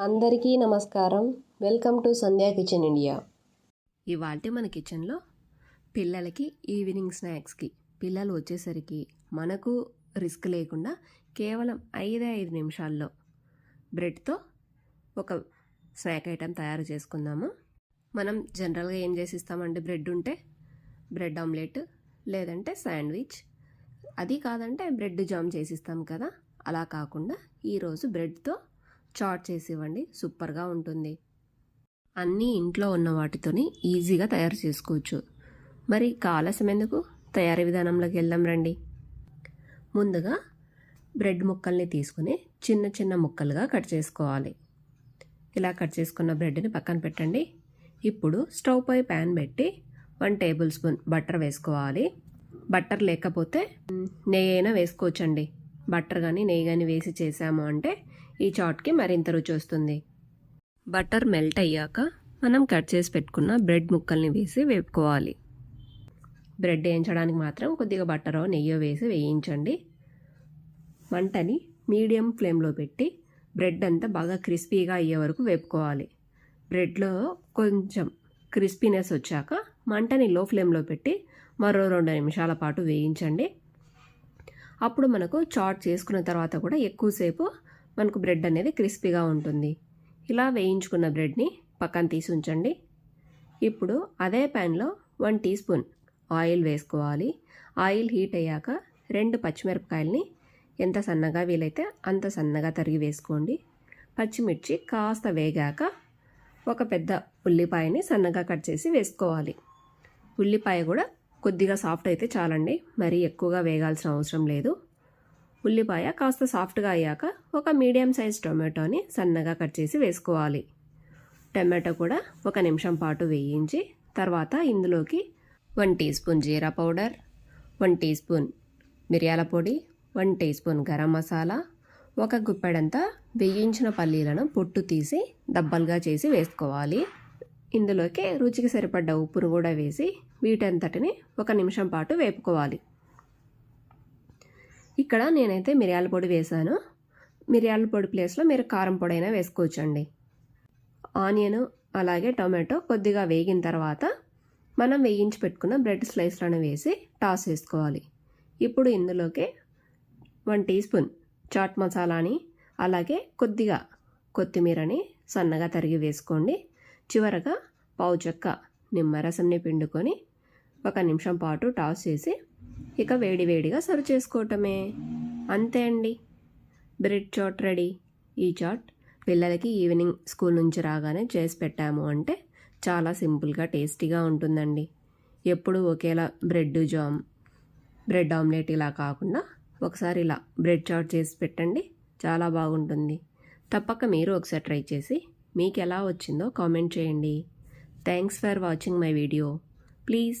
అందరికీ నమస్కారం. Welcome to Sandhya kitchen India. ఇవాళ మన కిచెన్లో పిల్లలకి ఈవినింగ్ స్నాక్స్కి పిల్లలు వచ్చేసరికి మనకు రిస్క్ లేకుండా కేవలం ఐదే ఐదు నిమిషాల్లో బ్రెడ్తో ఒక స్నాక్ ఐటెం తయారు చేసుకుందాము. మనం జనరల్గా ఏం చేసి ఇస్తామంటే బ్రెడ్ ఉంటే బ్రెడ్ ఆమ్లెట్ లేదంటే శాండ్విచ్. అది కాదంటే బ్రెడ్ జామ్ చేసిస్తాం కదా. అలా కాకుండా ఈరోజు బ్రెడ్తో చాట్ చేసి ఇవ్వండి సూపర్గా ఉంటుంది. అన్నీ ఇంట్లో ఉన్న వాటితోని ఈజీగా తయారు చేసుకోవచ్చు. మరి కాలసం ఎందుకు తయారీ విధానంలోకి వెళ్దాం రండి. ముందుగా బ్రెడ్ ముక్కల్ని తీసుకుని చిన్న చిన్న ముక్కలుగా కట్ చేసుకోవాలి. ఇలా కట్ చేసుకున్న బ్రెడ్ని పక్కన పెట్టండి. ఇప్పుడు స్టవ్ పై ప్యాన్ పెట్టి వన్ టేబుల్ స్పూన్ బటర్ వేసుకోవాలి. బటర్ లేకపోతే నెయ్యి అయినా వేసుకోవచ్చండి. బటర్ కానీ నెయ్యి కానీ వేసి చేసాము అంటే ఈ చాట్కి మరింత రుచి వస్తుంది. బటర్ మెల్ట్ అయ్యాక మనం కట్ చేసి పెట్టుకున్న బ్రెడ్ ముక్కల్ని వేసి వేపుకోవాలి. బ్రెడ్ వేయించడానికి మాత్రం కొద్దిగా బట్టరో నెయ్యో వేసి వేయించండి. మంటని మీడియం ఫ్లేమ్లో పెట్టి బ్రెడ్ అంతా బాగా క్రిస్పీగా అయ్యే వరకు వేపుకోవాలి. బ్రెడ్లో కొంచెం క్రిస్పీనెస్ వచ్చాక మంటని లో ఫ్లేమ్లో పెట్టి మరో రెండు నిమిషాల పాటు వేయించండి. అప్పుడు మనకు చాట్ చేసుకున్న తర్వాత కూడా ఎక్కువసేపు మనకు బ్రెడ్ అనేది క్రిస్పీగా ఉంటుంది. ఇలా వేయించుకున్న బ్రెడ్ని పక్కన తీసి ఉంచండి. ఇప్పుడు అదే ప్యాన్లో వన్ టీ స్పూన్ ఆయిల్ వేసుకోవాలి. ఆయిల్ హీట్ అయ్యాక రెండు పచ్చిమిరపకాయల్ని ఎంత సన్నగా వీలైతే అంత సన్నగా తరిగి వేసుకోండి. పచ్చిమిర్చి కాస్త వేగాక ఒక పెద్ద ఉల్లిపాయని సన్నగా కట్ చేసి వేసుకోవాలి. ఉల్లిపాయ కూడా కొద్దిగా సాఫ్ట్ అయితే చాలండి. మరీ ఎక్కువగా వేగాల్సిన అవసరం లేదు. ఉల్లిపాయ కాస్త సాఫ్ట్గా అయ్యాక ఒక మీడియం సైజ్ టొమాటోని సన్నగా కట్ చేసి వేసుకోవాలి. టమాటో కూడా ఒక నిమిషం పాటు వేయించి తర్వాత ఇందులోకి one teaspoon jeera powder one teaspoon మిరియాల పొడి one teaspoon garam masala ఒక గుప్పెడంతా వేయించిన పల్లీలను పొట్టు తీసి దబ్బలుగా చేసి వేసుకోవాలి. ఇందులోకి రుచికి సరిపడ్డ ఉప్పును కూడా వేసి వీటంతటిని ఒక నిమిషం పాటు వేపుకోవాలి. ఇక్కడ నేనైతే మిరియాల పొడి వేశాను. మిరియాల పొడి ప్లేస్లో మీరు కారం పొడి అయినా వేసుకోవచ్చండి. ఆనియన్ అలాగే టొమాటో కొద్దిగా వేగిన తర్వాత మనం వేయించి పెట్టుకున్న బ్రెడ్ స్లైస్లను వేసి టాస్ వేసుకోవాలి. ఇప్పుడు ఇందులోకి వన్ టీ స్పూన్ చాట్ మసాలాని అలాగే కొద్దిగా కొత్తిమీరని సన్నగా తరిగి వేసుకోండి. చివరగా పావు చెక్క నిమ్మరసంని పిండుకొని ఒక నిమిషం పాటు టాస్ చేసి ఇక వేడి వేడిగా సర్వ్ చేసుకోవటమే. అంతే అండి. Bread chaat ready. ఈ చాట్ పిల్లలకి ఈవినింగ్ స్కూల్ నుంచి రాగానే చేసి పెట్టాము అంటే చాలా సింపుల్గా టేస్టీగా ఉంటుందండి. ఎప్పుడు ఒకేలా బ్రెడ్ జామ్ బ్రెడ్ ఆమ్లెట్ ఇలా కాకుండా ఒకసారి ఇలా బ్రెడ్ చాట్ చేసి పెట్టండి చాలా బాగుంటుంది. తప్పక మీరు ఒకసారి ట్రై చేసి మీకు ఎలా వచ్చిందో కామెంట్ చేయండి. Thanks for watching my video. Please